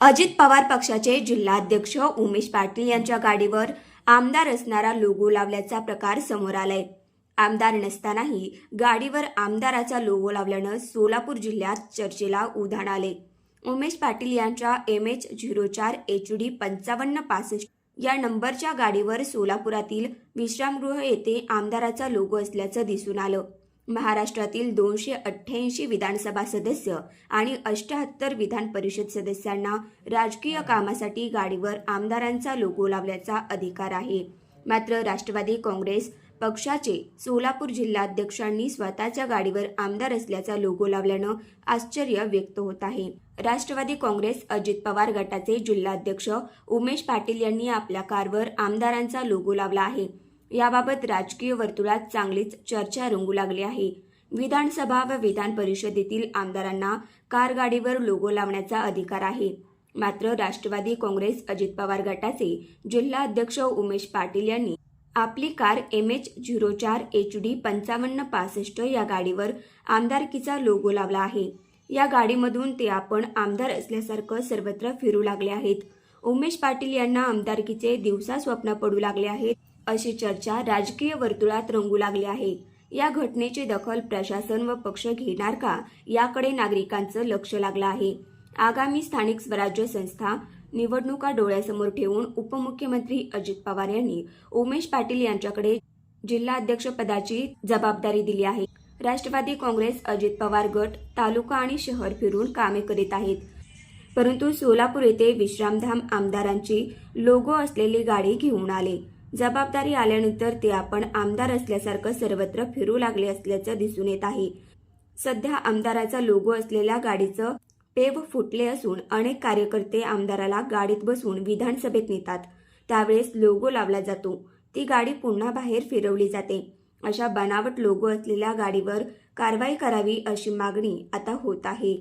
अजित पवार पक्षाचे जिल्हाध्यक्ष उमेश पाटील यांच्या गाडीवर आमदार असणारा लोगो लावल्याचा प्रकार समोर आलाय. आमदार नसतानाही गाडीवर आमदाराचा लोगो लावल्यानं सोलापूर जिल्ह्यात चर्चेला उधाण आले. उमेश पाटील यांच्या एम एच झिरो चार एच डी पंचावन्न पासष्ट या नंबरच्या गाडीवर सोलापुरातील विश्रामगृह येथे आमदाराचा लोगो असल्याचं दिसून आलं. महाराष्ट्रातील दोनशे अठ्ठ्याऐंशी विधानसभा सदस्य आणि अष्ट्याहत्तर विधान परिषद सदस्यांना राजकीय कामासाठी गाडीवर आमदारांचा लोगो लावल्याचा अधिकार आहे. मात्र राष्ट्रवादी काँग्रेस पक्षाचे सोलापूर जिल्हाध्यक्षांनी स्वतःच्या गाडीवर आमदार असल्याचा लोगो लावल्यानं आश्चर्य व्यक्त होत आहे. राष्ट्रवादी काँग्रेस अजित पवार गटाचे जिल्हाध्यक्ष उमेश पाटील यांनी आपल्या कारवर आमदारांचा लोगो लावला आहे. याबाबत राजकीय वर्तुळात चांगलीच चर्चा रंगू लागली आहे. विधानसभा व विधान परिषदेतील आमदारांना कार गाडीवर लोगो लावण्याचा अधिकार आहे. मात्र राष्ट्रवादी काँग्रेस अजित पवार गटाचे जिल्हा अध्यक्ष उमेश पाटील यांनी आपली कार एम एच झिरो चार एच डी पंचावन्न पासष्ट या गाडीवर आमदारकीचा लोगो लावला आहे. या गाडीमधून ते आपण आमदार असल्यासारखं सर्वत्र फिरू लागले आहेत. उमेश पाटील यांना आमदारकीचे दिवसा स्वप्न पडू लागले आहेत. अशी चर्चा राजकीय वर्तुळात रंगू लागली आहे. या घटनेची दखल प्रशासन व पक्ष घेणार का याकडे नागरिकांचं लक्ष लागलं आहे. आगामी स्थानिक स्वराज्य संस्था निवडणुका डोळ्यासमोर ठेवून उपमुख्यमंत्री अजित पवार यांनी उमेश पाटील यांच्याकडे जिल्हाध्यक्षपदाची जबाबदारी दिली आहे. राष्ट्रवादी काँग्रेस अजित पवार गट तालुका आणि शहर फिरून कामे करीत आहेत. परंतु सोलापूर येथे विश्रामधाम आमदारांची लोगो असलेली गाडी घेऊन आले. जबाबदारी आल्यानंतर ते आपण आमदार असल्यासारखं सर्वत्र फिरू लागले असल्याचं दिसून येत आहे. सध्या आमदाराचा लोगो असलेल्या गाडीचं पेव फुटले असून अनेक कार्यकर्ते आमदाराला गाडीत बसून विधानसभेत नेतात. त्यावेळेस लोगो लावला जातो. ती गाडी पुन्हा बाहेर फिरवली जाते. अशा बनावट लोगो असलेल्या गाडीवर कारवाई करावी अशी मागणी आता होत आहे.